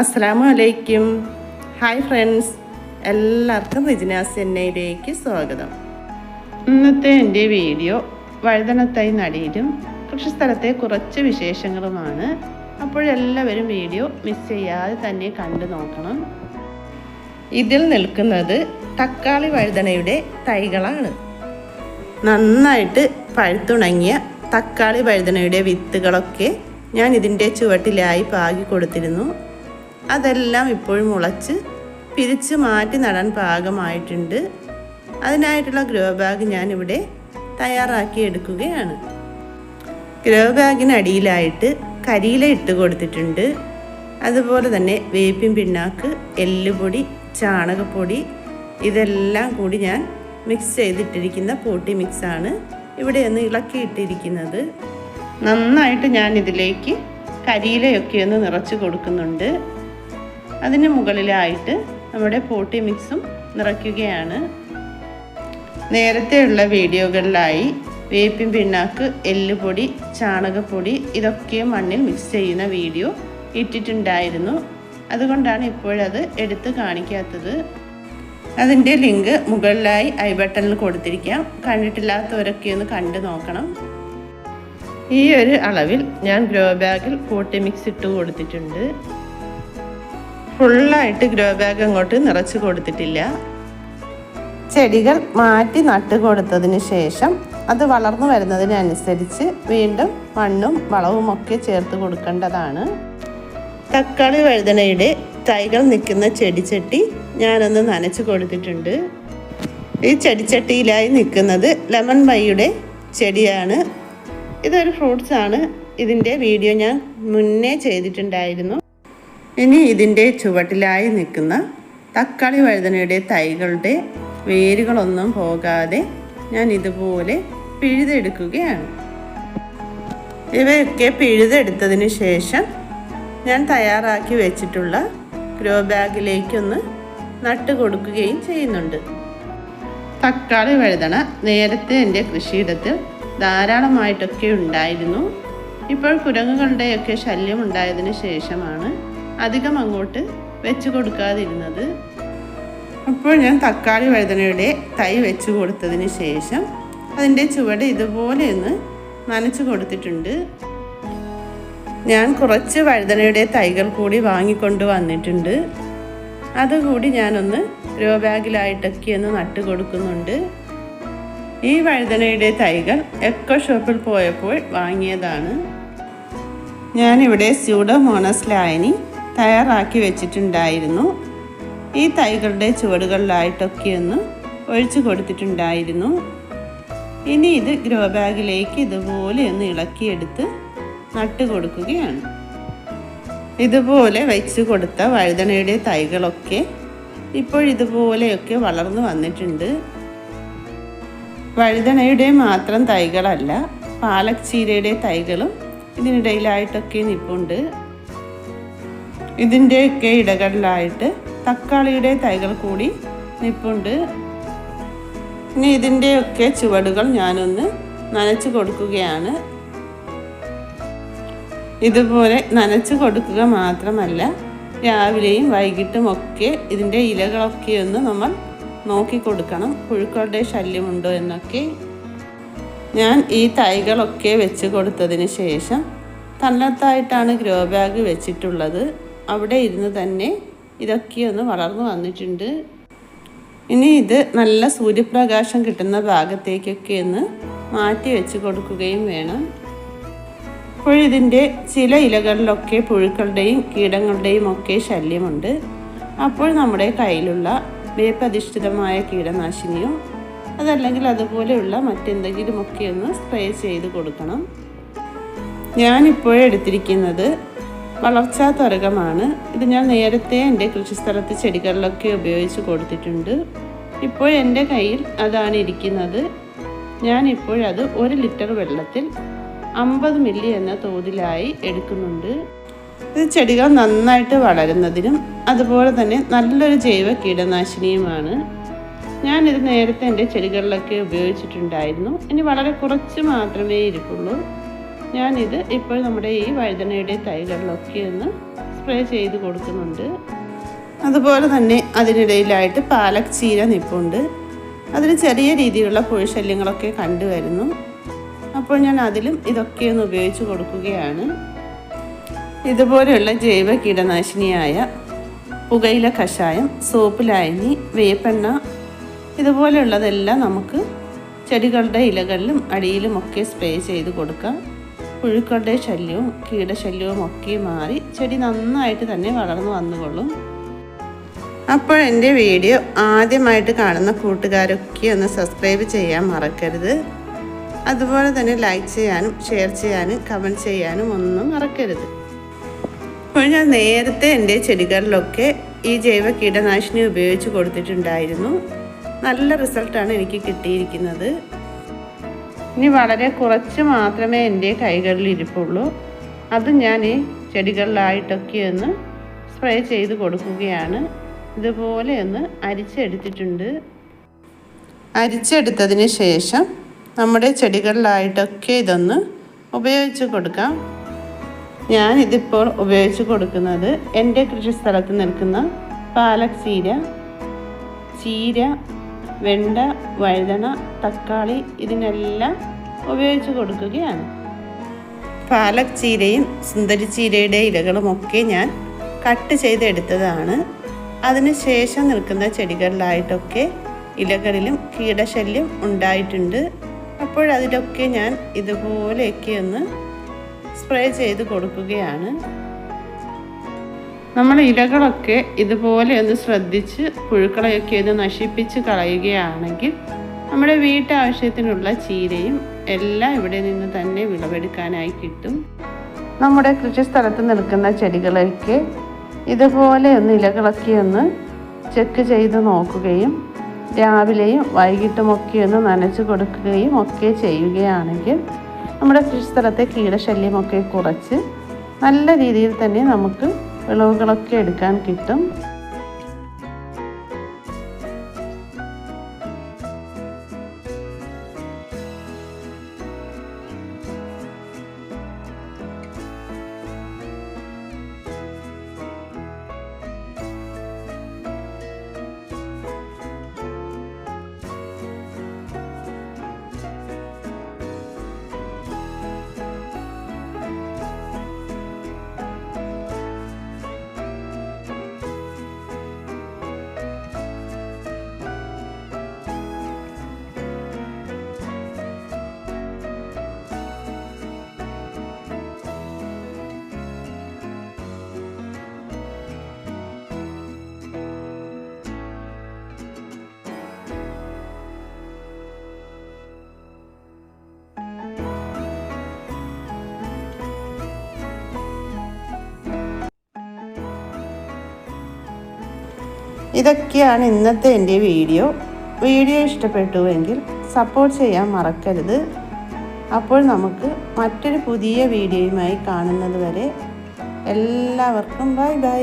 അസ്സാമു അലൈക്കും hi friends എല്ലാവർക്കും റിജിനാസ് എന്നയിലേക്ക് സ്വാഗതം. ഇന്നത്തെ എന്റെ വീഡിയോ വഴുതനത്തൈ നടിയിലും കൃഷിസ്ഥലത്തെ കുറച്ച് വിശേഷങ്ങളുമാണ്. അപ്പോഴെല്ലാവരും വീഡിയോ മിസ് ചെയ്യാതെ തന്നെ കണ്ടു നോക്കണം. ഇതിൽ നിൽക്കുന്നത് തക്കാളി വഴുതനയുടെ തൈകളാണ്. നന്നായിട്ട് പഴുത്തുണങ്ങിയ തക്കാളി വഴുതനയുടെ വിത്തുകളൊക്കെ ഞാൻ ഇതിന്റെ ചുവട്ടിലായി പാകി കൊടുത്തിരുന്നു. അതെല്ലാം ഇപ്പോഴും മുളച്ച് പിരിച്ച് മാറ്റി നടാൻ പാകമായിട്ടുണ്ട്. അതിനായിട്ടുള്ള ഗ്രോ ബാഗ് ഞാനിവിടെ തയ്യാറാക്കി എടുക്കുകയാണ്. ഗ്രോ ബാഗിനടിയിലായിട്ട് കരിയില ഇട്ട് കൊടുത്തിട്ടുണ്ട്. അതുപോലെ തന്നെ വേപ്പിൻ പിണ്ണാക്ക് എല്ലുപൊടി ചാണകപ്പൊടി ഇതെല്ലാം കൂടി ഞാൻ മിക്സ് ചെയ്തിട്ടിരിക്കുന്ന പോട്ടി മിക്സാണ് ഇവിടെ ഒന്ന് ഇളക്കിയിട്ടിരിക്കുന്നത്. നന്നായിട്ട് ഞാൻ ഇതിലേക്ക് കരിയിലയൊക്കെ ഒന്ന് നിറച്ച് കൊടുക്കുന്നുണ്ട്. അതിന് മുകളിലായിട്ട് നമ്മുടെ പോട്ടി മിക്സും നിറയ്ക്കുകയാണ്. നേരത്തെയുള്ള വീഡിയോകളിലായി വേപ്പിൻ പിണ്ണാക്ക് എല്ലുപൊടി ചാണകപ്പൊടി ഇതൊക്കെ മണ്ണിൽ മിക്സ് ചെയ്യുന്ന വീഡിയോ ഇട്ടിട്ടുണ്ടായിരുന്നു. അതുകൊണ്ടാണ് ഇപ്പോഴത് എടുത്ത് കാണിക്കാത്തത്. അതിന്റെ ലിങ്ക് മുകളിലായി ഐ ബട്ടണിൽ കൊടുത്തിരിക്കാം. കണ്ടിട്ടില്ലാത്തവരൊക്കെ ഒന്ന് കണ്ടു നോക്കണം. ഈ ഒരു അളവിൽ ഞാൻ ഗ്രോ ബാഗിൽ പോട്ടി മിക്സ് ഇട്ട് കൊടുത്തിട്ടുണ്ട്. ഫുള്ളായിട്ട് ഗ്രോ ബാഗ് അങ്ങോട്ട് നിറച്ച് കൊടുത്തിട്ടില്ല. ചെടികൾ മാറ്റി നട്ട് കൊടുത്തതിന് ശേഷം അത് വളർന്നു വരുന്നതിനനുസരിച്ച് വീണ്ടും മണ്ണും വളവും ഒക്കെ ചേർത്ത് കൊടുക്കേണ്ടതാണ്. തക്കാളി വഴുതനയുടെ തൈകൾ നിൽക്കുന്ന ചെടിച്ചട്ടി ഞാനൊന്ന് നനച്ച് കൊടുത്തിട്ടുണ്ട്. ഈ ചെടിച്ചട്ടിയിലായി നിൽക്കുന്നത് ലെമൺ മൈയുടെ ചെടിയാണ്. ഇതൊരു ഫ്രൂട്ട്സാണ്. ഇതിന്റെ വീഡിയോ ഞാൻ മുന്നേ ചെയ്തിട്ടുണ്ടായിരുന്നു. ഇനി ഇതിന്റെ ചുവട്ടിലായി നിൽക്കുന്ന തക്കാളി വഴുതനയുടെ തൈകളുടെ വേരുകളൊന്നും പോകാതെ ഞാൻ ഇതുപോലെ പിഴുതെടുക്കുകയാണ്. ഇവയൊക്കെ പിഴുതെടുത്തതിന് ശേഷം ഞാൻ തയ്യാറാക്കി വെച്ചിട്ടുള്ള ഗ്രോ ബാഗിലേക്കൊന്ന് നട്ട് കൊടുക്കുകയും ചെയ്യുന്നുണ്ട്. തക്കാളി വഴുതന നേരത്തെ എന്റെ കൃഷിയിടത്തിൽ ധാരാളമായിട്ടൊക്കെ ഉണ്ടായിരുന്നു. ഇപ്പോൾ കുരങ്ങുകളുടെയൊക്കെ ശല്യം ഉണ്ടായതിന് ശേഷമാണ് അധികം അങ്ങോട്ട് വെച്ച് കൊടുക്കാതിരുന്നത്. അപ്പോൾ ഞാൻ തക്കാളി വഴുതനയുടെ തൈ വെച്ച് കൊടുത്തതിന് ശേഷം അതിന്റെ ചുവട് ഇതുപോലെ ഒന്ന് നനച്ച് കൊടുത്തിട്ടുണ്ട്. ഞാൻ കുറച്ച് വഴുതനയുടെ തൈകൾ കൂടി വാങ്ങിക്കൊണ്ട് വന്നിട്ടുണ്ട്. അതുകൂടി ഞാനൊന്ന് ഗ്രോ ബാഗിലായിട്ടൊക്കെ ഒന്ന് നട്ട് കൊടുക്കുന്നുണ്ട്. ഈ വഴുതനയുടെ തൈകൾ എക്കോ ഷോപ്പിൽ പോയപ്പോൾ വാങ്ങിയതാണ്. ഞാനിവിടെ സ്യൂഡോമോണസ് ലായനി തയ്യാറാക്കി വെച്ചിട്ടുണ്ടായിരുന്നു. ഈ തൈകളുടെ ചുവടുകളിലായിട്ടൊക്കെ ഒന്ന് ഒഴിച്ചു കൊടുത്തിട്ടുണ്ടായിരുന്നു. ഇനി ഇത് ഗ്രോ ബാഗിലേക്ക് ഇതുപോലെ ഒന്ന് ഇളക്കിയെടുത്ത് നട്ട് കൊടുക്കുകയാണ്. ഇതുപോലെ വെച്ച് കൊടുത്ത വഴുതനയുടെ തൈകളൊക്കെ ഇപ്പോൾ ഇതുപോലെയൊക്കെ വളർന്നു വന്നിട്ടുണ്ട്. വഴുതനയുടെ മാത്രം തൈകളല്ല പാലക് ചീരയുടെ തൈകളും ഇതിനിടയിലായിട്ടൊക്കെ നിപ്പുണ്ട്. ഇതിന്റെയൊക്കെ ഇടകളിലായിട്ട് തക്കാളിയുടെ തൈകൾ കൂടി നിപ്പുണ്ട്. ഇനി ഇതിന്റെയൊക്കെ ചുവടുകൾ ഞാനൊന്ന് നനച്ച് കൊടുക്കുകയാണ്. ഇതുപോലെ നനച്ച് കൊടുക്കുക മാത്രമല്ല രാവിലെയും വൈകിട്ടും ഒക്കെ ഇതിന്റെ ഇലകളൊക്കെ ഒന്ന് നമ്മൾ നോക്കി കൊടുക്കണം. പുഴുക്കളുടെ ശല്യമുണ്ടോ എന്നൊക്കെ. ഞാൻ ഈ തൈകളൊക്കെ വെച്ച് കൊടുത്തതിന് ശേഷം തന്നത്തായിട്ടാണ് ഗ്രോ ബാഗ് വെച്ചിട്ടുള്ളത്. അവിടെ ഇരുന്ന് തന്നെ ഇതൊക്കെ ഒന്ന് വളർന്നു വന്നിട്ടുണ്ട്. ഇനി ഇത് നല്ല സൂര്യപ്രകാശം കിട്ടുന്ന ഭാഗത്തേക്കൊക്കെ ഒന്ന് മാറ്റി വെച്ച് കൊടുക്കുകയും വേണം. അപ്പോൾ ഇതിന്റെ ചില ഇലകളിലൊക്കെ പുഴുക്കളുടെയും കീടങ്ങളുടെയും ഒക്കെ ശല്യമുണ്ട്. അപ്പോൾ നമ്മുടെ കയ്യിലുള്ള വേപ്പധിഷ്ഠിതമായ കീടനാശിനിയോ അതല്ലെങ്കിൽ അതുപോലെയുള്ള മറ്റെന്തെങ്കിലുമൊക്കെ ഒന്ന് സ്പ്രേ ചെയ്ത് കൊടുക്കണം. ഞാനിപ്പോൾ എടുത്തിരിക്കുന്നത് വളർച്ചാ തുരകമാണ് ഇത് ഞാൻ നേരത്തെ എന്റെ കൃഷിസ്ഥലത്ത് ചെടികളിലൊക്കെ ഉപയോഗിച്ച് കൊടുത്തിട്ടുണ്ട്. ഇപ്പോൾ എന്റെ കയ്യിൽ അതാണ് ഇരിക്കുന്നത്. ഞാനിപ്പോഴത് ഒരു ലിറ്റർ വെള്ളത്തിൽ അമ്പത് മില്ലി എന്ന തോതിലായി എടുക്കുന്നുണ്ട്. ഇത് ചെടികൾ നന്നായിട്ട് വളരുന്നതിനും അതുപോലെ തന്നെ നല്ലൊരു ജൈവ കീടനാശിനിയുമാണ്. ഞാനിത് നേരത്തെ എന്റെ ചെടികളിലൊക്കെ ഉപയോഗിച്ചിട്ടുണ്ടായിരുന്നു. ഇനി വളരെ കുറച്ച് മാത്രമേ ഇരിപ്പുള്ളൂ. ഞാനിത് ഇപ്പോൾ നമ്മുടെ ഈ വഴുതനയുടെ തൈകളിലൊക്കെ ഒന്ന് സ്പ്രേ ചെയ്ത് കൊടുക്കുന്നുണ്ട്. അതുപോലെ തന്നെ അതിനിടയിലായിട്ട് പാലക് ചീര നിപ്പുണ്ട്. അതിന് ചെറിയ രീതിയിലുള്ള പുഴുശല്യങ്ങളൊക്കെ കണ്ടുവരുന്നു. അപ്പോൾ ഞാൻ അതിലും ഇതൊക്കെ ഒന്ന് ഉപയോഗിച്ച് കൊടുക്കുകയാണ്. ഇതുപോലെയുള്ള ജൈവ കീടനാശിനിയായ പുകയില കഷായം സോപ്പ് ലായനി വേപ്പെണ്ണ ഇതുപോലെയുള്ളതെല്ലാം നമുക്ക് ചെടികളുടെ ഇലകളിലും അടിയിലുമൊക്കെ സ്പ്രേ ചെയ്ത് കൊടുക്കാം. പുഴുക്കളുടെ ശല്യവും കീടശല്യവും ഒക്കെ മാറി ചെടി നന്നായിട്ട് തന്നെ വളർന്നു വന്നുകൊള്ളും. അപ്പോൾ എന്റെ വീഡിയോ ആദ്യമായിട്ട് കാണുന്ന കൂട്ടുകാരൊക്കെ ഒന്ന് സബ്സ്ക്രൈബ് ചെയ്യാൻ മറക്കരുത്. അതുപോലെ തന്നെ ലൈക്ക് ചെയ്യാനും ഷെയർ ചെയ്യാനും കമന്റ് ചെയ്യാനും ഒന്നും മറക്കരുത്. അപ്പോൾ ഞാൻ നേരത്തെ എന്റെ ചെടികളിലൊക്കെ ഈ ജൈവ കീടനാശിനി ഉപയോഗിച്ച് കൊടുത്തിട്ടുണ്ടായിരുന്നു. നല്ല റിസൾട്ടാണ് എനിക്ക് കിട്ടിയിരിക്കുന്നത്. ഇനി വളരെ കുറച്ച് മാത്രമേ എന്റെ കൈകളിൽ ഇരിപ്പുള്ളൂ. അത് ഞാൻ ഈ ചെടികളിലായിട്ടൊക്കെ ഒന്ന് സ്പ്രേ ചെയ്ത് കൊടുക്കുകയാണ്. ഇതുപോലെ ഒന്ന് അരിച്ചെടുത്തിട്ടുണ്ട്. അരിച്ചെടുത്തതിന് ശേഷം നമ്മുടെ ചെടികളിലായിട്ടൊക്കെ ഇതൊന്ന് ഉപയോഗിച്ച് കൊടുക്കാം. ഞാൻ ഇതിപ്പോൾ ഉപയോഗിച്ച് കൊടുക്കുന്നത് എന്റെ കൃഷിസ്ഥലത്ത് നിൽക്കുന്ന പാലക് ചീര ചീര വെണ്ട വഴുതന തക്കാളി ഇതിനെല്ലാം ഉപയോഗിച്ച് കൊടുക്കുകയാണ്. പാലക് ചീരയും സുന്ദരി ചീരയുടെ ഇലകളുമൊക്കെ ഞാൻ കട്ട് ചെയ്തെടുത്തതാണ്. അതിനുശേഷം നിൽക്കുന്ന ചെടികളിലായിട്ടൊക്കെ ഇലകളിലും കീടശല്യം ഉണ്ടായിട്ടുണ്ട്. അപ്പോഴതിലൊക്കെ ഞാൻ ഇതുപോലെയൊക്കെ ഒന്ന് സ്പ്രേ ചെയ്ത് കൊടുക്കുകയാണ്. നമ്മൾ ഇലകളൊക്കെ ഇതുപോലെ ഒന്ന് ശ്രദ്ധിച്ച് പുഴുക്കളെയൊക്കെ ഒന്ന് നശിപ്പിച്ച് കളയുകയാണെങ്കിൽ നമ്മുടെ വീട്ടാവശ്യത്തിനുള്ള ചീരയും എല്ലാം ഇവിടെ നിന്ന് തന്നെ വിളവെടുക്കാനായി കിട്ടും. നമ്മുടെ കൃഷിസ്ഥലത്ത് നിൽക്കുന്ന ചെടികളൊക്കെ ഇതുപോലെ ഒന്ന് ഇലകളൊക്കെ ഒന്ന് ചെക്ക് ചെയ്ത് നോക്കുകയും രാവിലെയും വൈകിട്ടുമൊക്കെ ഒന്ന് നനച്ചു കൊടുക്കുകയും ഒക്കെ ചെയ്യുകയാണെങ്കിൽ നമ്മുടെ കൃഷിസ്ഥലത്തെ കീടശല്യമൊക്കെ കുറച്ച് നല്ല രീതിയിൽ തന്നെ നമുക്ക് വിളവുകളൊക്കെ എടുക്കാൻ കിട്ടും. ഇതൊക്കെയാണ് ഇന്നത്തെ എന്റെ വീഡിയോ. വീഡിയോ ഇഷ്ടപ്പെട്ടുവെങ്കിൽ സപ്പോർട്ട് ചെയ്യാൻ മറക്കരുത്. അപ്പോൾ നമുക്ക് മറ്റൊരു പുതിയ വീഡിയോയുമായി കാണുന്നത് വരെ എല്ലാവർക്കും ബൈ ബൈ.